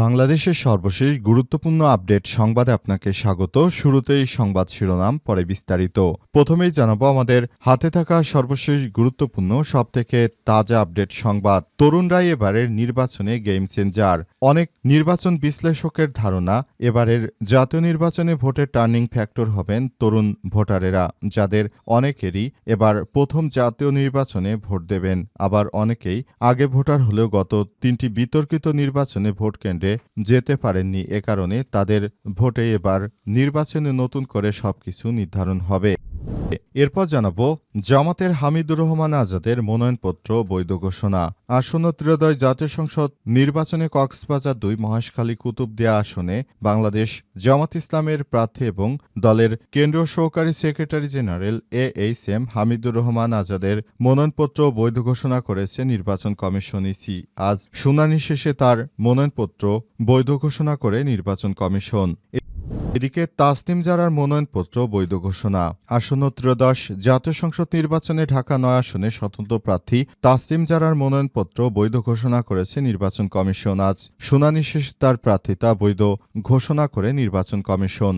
বাংলাদেশের সর্বশেষ গুরুত্বপূর্ণ আপডেট সংবাদে আপনাকে স্বাগত। শুরুতেই সংবাদ শিরোনাম, পরে বিস্তারিত। প্রথমেই জানাব আমাদের হাতে থাকা সর্বশেষ গুরুত্বপূর্ণ, সবথেকে তাজা আপডেট সংবাদ। তরুণরাই এবারের নির্বাচনে গেম চেঞ্জার অনেক নির্বাচন বিশ্লেষকের ধারণা, এবারের জাতীয় নির্বাচনে ভোটের টার্নিং ফ্যাক্টর হবেন তরুণ ভোটারেরা, যাদের অনেকেরই এবার প্রথম জাতীয় নির্বাচনে ভোট দেবেন। আবার অনেকেই আগে ভোটার হলেও গত তিনটি বিতর্কিত নির্বাচনে ভোট কেন্দ্রে যেতে পারেননি এ কারণে তাদের ভোটে এবার নির্বাচনে নতুন করে সবকিছু নির্ধারণ হবে। এরপর জানাব জামাতের হামিদুর রহমান আজাদের মনোনয়নপত্র বৈধ ঘোষণা। আসন্ন ত্রয়োদয় জাতীয় সংসদ নির্বাচনে কক্সবাজার দুই মহেশখালী কুতুবদিয়া আসনে বাংলাদেশ জামাত ইসলামের প্রার্থী এবং দলের কেন্দ্রীয় সহকারী secretary general A H M Hamidur Rahman আজাদের মনোনয়নপত্র বৈধ ঘোষণা করেছে নির্বাচন কমিশন ইসি। আজ শুনানি শেষে তার মনোনয়নপত্র বৈধ ঘোষণা করে নির্বাচন কমিশন। এদিকে তাসনিম জারার মনোনয়নপত্র বৈধ ঘোষণা। আসন্ন ত্রয়োদশ জাতীয় সংসদ নির্বাচনে ঢাকা নয় আসনে স্বতন্ত্র প্রার্থী তাসনিম জারার মনোনয়নপত্র বৈধ ঘোষণা করেছে নির্বাচন কমিশন। আজ শুনানি শেষে তার প্রার্থিতা বৈধ ঘোষণা করে নির্বাচন কমিশন।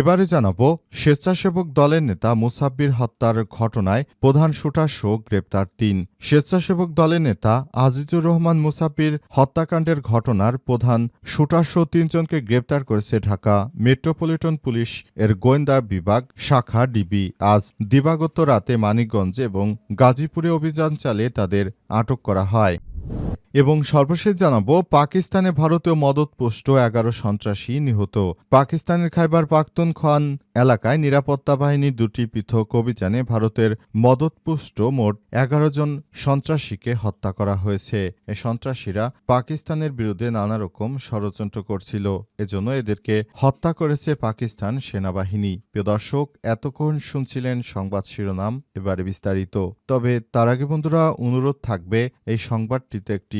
এবারে জানাব, স্বেচ্ছাসেবক দলের নেতা মুসাব্বির হত্যার ঘটনায় প্রধান শুটার শো গ্রেপ্তার তিন। স্বেচ্ছাসেবক দলের নেতা আজিজুর রহমান মুসাব্বির হত্যাকাণ্ডের ঘটনার প্রধান শুটার শো তিনজনকে গ্রেপ্তার করেছে ঢাকা মেট্রোপলিটন পুলিশ এর গোয়েন্দা বিভাগ শাখা ডিবি। আজ দিবাগত রাতে মানিকগঞ্জ এবং গাজীপুরে অভিযান চালিয়ে তাদের আটক করা হয়। এবং সর্বশেষ জানাব, পাকিস্তানে ভারতীয় মদতপুষ্ট এগারো সন্ত্রাসী নিহত। পাকিস্তানের খাইবার পাখতুনখান এলাকায় নিরাপত্তা বাহিনীর দুটি পৃথক অভিযানে ভারতের মদতপুষ্ট মোট এগারো জন সন্ত্রাসীকে হত্যা করা হয়েছে। এ সন্ত্রাসীরা পাকিস্তানের বিরুদ্ধে নানা রকম ষড়যন্ত্র করছিল। এজন্য এদেরকে হত্যা করেছে পাকিস্তান সেনাবাহিনী। প্রিয় দর্শক, এতক্ষণ শুনছিলেন সংবাদ শিরোনাম, এবারে বিস্তারিত। তবে তার আগে বন্ধুরা, অনুরোধ থাকবে, এই সংবাদটিতে একটি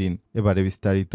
দিন এবারে বিস্তারিত।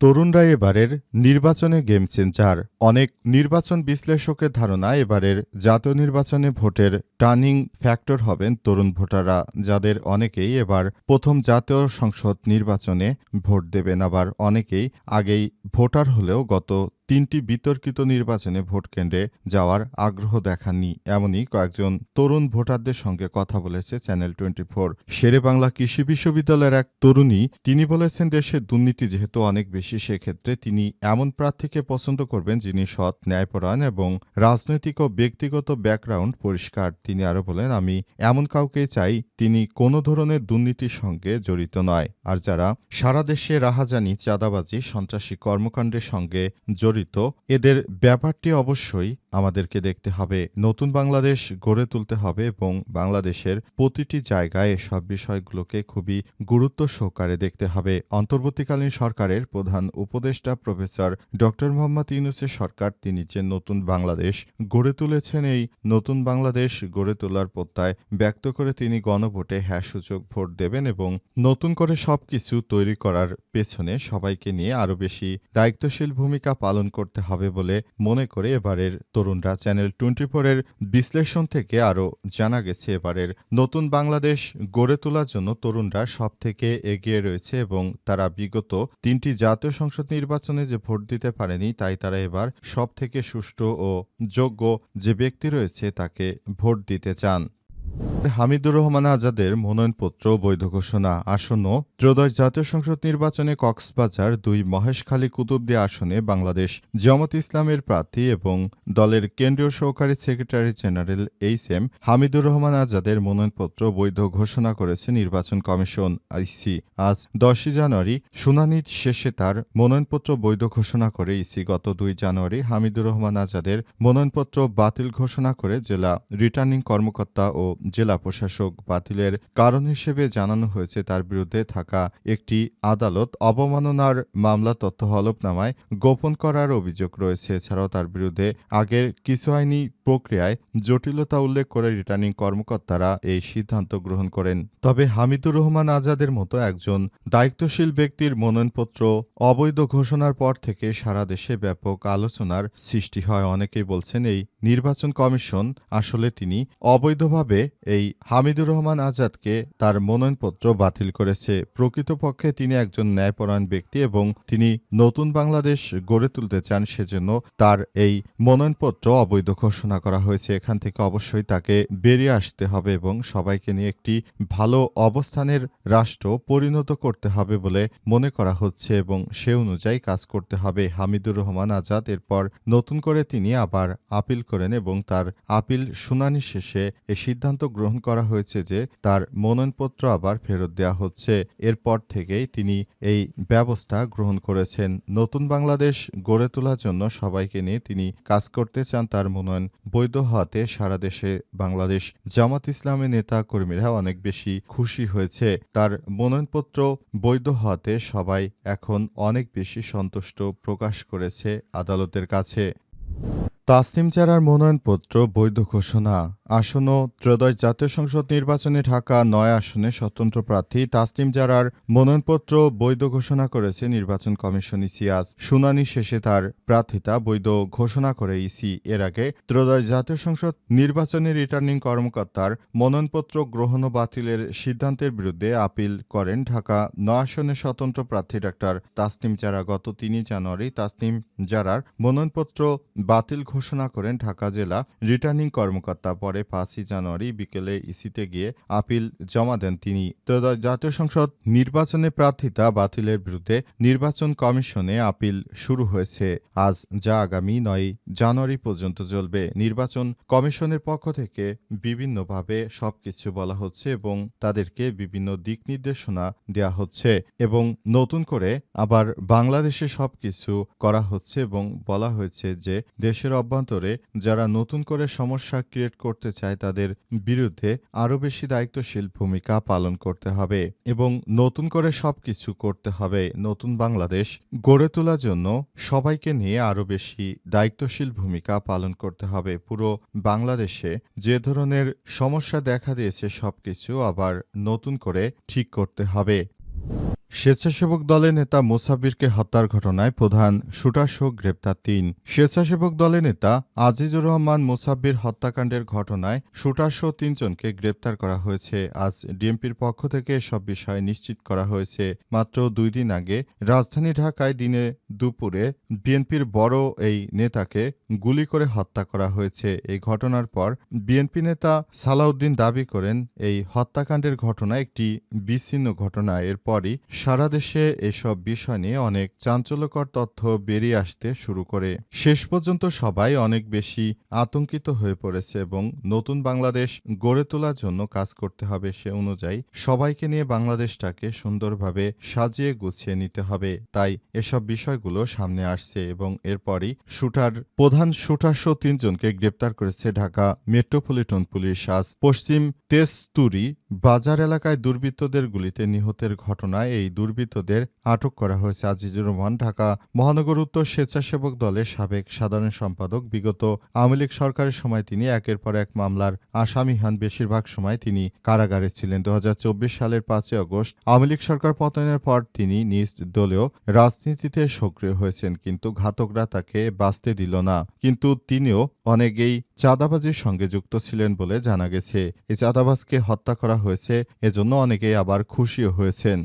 তরুণরা এবারের নির্বাচনে গেম চেঞ্জার। অনেক নির্বাচন বিশ্লেষকের ধারণা এবারের জাতীয় নির্বাচনে ভোটের টার্নিং ফ্যাক্টর হবেন তরুণ ভোটাররা, যাদের অনেকেই এবার প্রথম জাতীয় সংসদ নির্বাচনে ভোট দেবেন। আবার অনেকেই আগেই ভোটার হলেও গত তিনটি বিতর্কিত নির্বাচনে ভোটকেন্দ্রে যাওয়ার আগ্রহ দেখাননি। এমনই কয়েকজন তরুণ ভোটারদের সঙ্গে কথা বলেছে channel twenty four Shere Bangla কৃষি বিশ্ববিদ্যালয়ের এক তরুণী, তিনি বলেছেন দেশের দুর্নীতি যেহেতু অনেক বেশি, সেক্ষেত্রে তিনি এমন প্রার্থীকে পছন্দ করবেন যিনি সৎ, ন্যায়পরায়ণ এবং রাজনৈতিক ও ব্যক্তিগত ব্যাকগ্রাউন্ড পরিষ্কার। তিনি আরও বলেন, আমি এমন কাউকে চাই তিনি কোনো ধরনের দুর্নীতির সঙ্গে জড়িত নয়। আর যারা সারা দেশে রাহাজানি, চাঁদাবাজি, সন্ত্রাসী কর্মকাণ্ডের সঙ্গে জড়িত এদের ব্যাপারটি অবশ্যই আমাদেরকে দেখতে হবে। নতুন বাংলাদেশ গড়ে তুলতে হবে এবং বাংলাদেশের প্রতিটি জায়গায় এসব বিষয়গুলোকে খুবই গুরুত্ব সহকারে দেখতে হবে। অন্তর্বর্তীকালীন সরকারের প্রধান উপদেষ্টা প্রফেসর ড. মোহাম্মদ ইউনুসের সরকার, তিনি যে নতুন বাংলাদেশ গড়ে তুলেছেন, এই নতুন বাংলাদেশ গড়ে তোলার প্রত্যয় ব্যক্ত করে তিনি গণভোটে হ্যাঁ সূচক ভোট দেবেন এবং নতুন করে সবকিছু তৈরি করার পেছনে সবাইকে নিয়ে আরও বেশি দায়িত্বশীল ভূমিকা পালন করতে হবে বলে মনে করে এবারের তরুণরা চ্যানেল টোয়েন্টি ফোরের বিশ্লেষণ থেকে আরও জানা গেছে এবারের নতুন বাংলাদেশ গড়ে তোলার জন্য তরুণরা সব থেকে এগিয়ে রয়েছে এবং তারা বিগত তিনটি জাতীয় সংসদ নির্বাচনে যে ভোট দিতে পারেনি, তাই তারা এবার সব থেকে সুষ্ঠু ও যোগ্য যে ব্যক্তি রয়েছে তাকে ভোট দিতে চান। হামিদুর রহমান আজাদের মনোনয়নপত্র, বৈধ ঘোষণা, আসন্ন ত্রয়োদশ জাতীয় সংসদ নির্বাচনে কক্সবাজার দুই মহেশখালী কুতুবদিয়া আসনে বাংলাদেশ জামাত ইসলামের প্রার্থী এবং দলের কেন্দ্রীয় সহকারী secretary general H M Hamidur Rahman আজাদের মনোনয়নপত্র, বৈধ ঘোষণা করেছে নির্বাচন কমিশন আইসি। আজ দশই জানুয়ারি শুনানি শেষে তার মনোনয়নপত্র বৈধ ঘোষণা করে ইসি। গত দুই জানুয়ারি হামিদুর রহমান আজাদের মনোনয়নপত্র বাতিল ঘোষণা করে জেলা রিটার্নিং কর্মকর্তা ও জেলা প্রশাসক বাতিলের কারণ হিসেবে জানানো হয়েছে তার বিরুদ্ধে থাকা একটি আদালত অবমাননার মামলা, তথ্য হলফনামায় গোপন করার অভিযোগ রয়েছে। এছাড়াও তার বিরুদ্ধে আগের কিছু আইনি প্রক্রিয়ায় জটিলতা উল্লেখ করে রিটার্নিং কর্মকর্তারা এই সিদ্ধান্ত গ্রহণ করেন। তবে হামিদুর রহমান আজাদের মতো একজন দায়িত্বশীল ব্যক্তির মনোনয়নপত্র, অবৈধ ঘোষণার পর থেকে সারা দেশে ব্যাপক আলোচনার সৃষ্টি হয়, অনেকেই বলছেন এই নির্বাচন কমিশন আসলে তিনি অবৈধভাবে এই হামিদুর রহমান আজাদকে তার মনোনয়নপত্র বাতিল করেছে। প্রকৃতপক্ষে তিনি একজন ন্যায়পরায়ণ ব্যক্তি এবং তিনি নতুন বাংলাদেশ গড়ে তুলতে চান, সেজন্য তার এই মনোনয়নপত্র অবৈধ ঘোষণা করা হয়েছে, এখান থেকে অবশ্যই তাকে বেরিয়ে আসতে হবে এবং সবাইকে নিয়ে একটি ভালো অবস্থানের রাষ্ট্র পরিণত করতে হবে বলে মনে করা হচ্ছে এবং সে অনুযায়ী কাজ করতে হবে। হামিদুর রহমান আজাদ এরপর নতুন করে তিনি আবার আপিল করেন এবং তার আপিল শুনানি শেষে এ সিদ্ধান্ত গ্রহণ করা হয়েছে যে তার মনোনয়নপত্র আবার ফেরত দেওয়া হচ্ছে। এরপর থেকেই তিনি এই ব্যবস্থা গ্রহণ করেছেন। নতুন বাংলাদেশ গড়ে তোলার জন্য সবাইকে নিয়ে তিনি কাজ করতে চান, তার মনোনয়ন বৈধ হাতে সারা দেশে বাংলাদেশ জামাত ইসলামের নেতা কর্মীরা অনেক বেশি খুশি হয়েছে। তার মনোনয়নপত্র বৈধ হাতে সবাই এখন অনেক বেশি সন্তুষ্ট প্রকাশ করেছে আদালতের কাছে। তাসনিম চারার মনোনয়নপত্র বৈধ ঘোষণা। আসন্ন ত্রয়োদশ জাতীয় সংসদ নির্বাচনে ঢাকা নয় আসনে স্বতন্ত্র প্রার্থী তাসলিম জারার মনোনয়নপত্র বৈধ ঘোষণা করেছে নির্বাচন কমিশন ইসিয়াস শুনানি শেষে তার প্রার্থিতা বৈধ ঘোষণা করে ইসি। এর আগে ত্রয়োদশ জাতীয় সংসদ নির্বাচনে রিটার্নিং কর্মকর্তার মনোনয়নপত্র গ্রহণ বাতিলের সিদ্ধান্তের বিরুদ্ধে আপিল করেন ঢাকা নয় আসনে স্বতন্ত্র প্রার্থী ডাক্তার তাসলিম জারা। গত তিনই জানুয়ারি তাসলিম জারার মনোনয়নপত্র বাতিল ঘোষণা করেন ঢাকা জেলা রিটার্নিং কর্মকর্তা। পরে পাঁচই জানুয়ারি বিকেলে ইসিতে গিয়ে আপিল জমা দেন তিনি। ত্রয়োদশ জাতীয় সংসদ নির্বাচনে প্রার্থিতা বাতিলের বিরুদ্ধে নির্বাচন কমিশনে আপিল শুরু হয়েছে। আজ যা আগামী নয় জানুয়ারি পর্যন্ত চলবে। নির্বাচন কমিশনের পক্ষ থেকে বিভিন্নভাবে সবকিছু বলা হচ্ছে এবং তাদেরকে বিভিন্ন দিক নির্দেশনা দেওয়া হচ্ছে এবং নতুন করে আবার বাংলাদেশে সবকিছু করা হচ্ছে এবং বলা হয়েছে যে দেশের অভ্যন্তরে যারা নতুন করে সমস্যা ক্রিয়েট করতে চায় তাদের বিরুদ্ধে আরও বেশি দায়িত্বশীল ভূমিকা পালন করতে হবে এবং নতুন করে সবকিছু করতে হবে। নতুন বাংলাদেশ গড়ে তোলার জন্য সবাইকে নিয়ে আরও বেশি দায়িত্বশীল ভূমিকা পালন করতে হবে। পুরো বাংলাদেশে যে ধরনের সমস্যা দেখা দিয়েছে সবকিছু আবার নতুন করে ঠিক করতে হবে। স্বেচ্ছাসেবক দলের নেতা মোসাব্বিরকে হত্যার ঘটনায় প্রধান শুটারসহ গ্রেপ্তার তিন। স্বেচ্ছাসেবক দলের নেতা আজিজুর রহমান মোসাব্বির হত্যাকাণ্ডের ঘটনায় শুটারসহ তিনজনকে গ্রেপ্তার করা হয়েছে। আজ ডিএমপির পক্ষ থেকে এসব বিষয় নিশ্চিত করা হয়েছে। মাত্র দুই দিন আগে রাজধানী ঢাকায় দিনে দুপুরে বিএনপির বড় এই নেতাকে গুলি করে হত্যা করা হয়েছে। এই ঘটনার পর বিএনপি নেতা সালাউদ্দিন দাবি করেন, এই হত্যাকাণ্ডের ঘটনা একটি বিচ্ছিন্ন ঘটনা। এরপরই সারা দেশে এসব বিষয় নিয়ে অনেক চাঞ্চল্যকর তথ্য বেরিয়ে আসতে শুরু করে। শেষ পর্যন্ত সবাই অনেক বেশি আতঙ্কিত হয়ে পড়েছে এবং নতুন বাংলাদেশ গড়ে তোলার জন্য কাজ করতে হবে সে অনুযায়ী সবাইকে নিয়ে বাংলাদেশটাকে সুন্দরভাবে সাজিয়ে গুছিয়ে নিতে হবে। তাই এসব বিষয়গুলো সামনে আসছে এবং এরপরই শুটার প্রধান শুটারসহ তিনজনকে গ্রেপ্তার করেছে ঢাকা মেট্রোপলিটন পুলিশ। আজ পশ্চিম তেজতুরি বাজার এলাকায় দুর্বৃত্তদের গুলিতে নিহতের ঘটনায় এই দুর্বৃত্তদের আটক করা হয়েছে। আজিজুর রহমান, ঢাকা মহানগর উত্তর স্বেচ্ছাসেবক দলের সাবেক সাধারণ সম্পাদক। বিগত আওয়ামী লীগ সরকারের সময় তিনি একের পর এক মামলার আসামি হন। বেশিরভাগ সময় তিনি কারাগারে ছিলেন। দু হাজার চব্বিশ সালের পাঁচই আগস্ট আওয়ামী লীগ সরকার পতনের পর তিনি নিজ দলেও রাজনীতিতে সক্রিয় হয়েছেন, কিন্তু ঘাতকরা তাকে বাঁচতে দিল না। কিন্তু তিনিও অনেকেই চাঁদাবাজির সঙ্গে যুক্ত ছিলেন বলে জানা গেছে। এই চাঁদাবাজকে হত্যা করা হয়েছে, এজন্য অনেকেই আবার খুশিও হয়েছেন।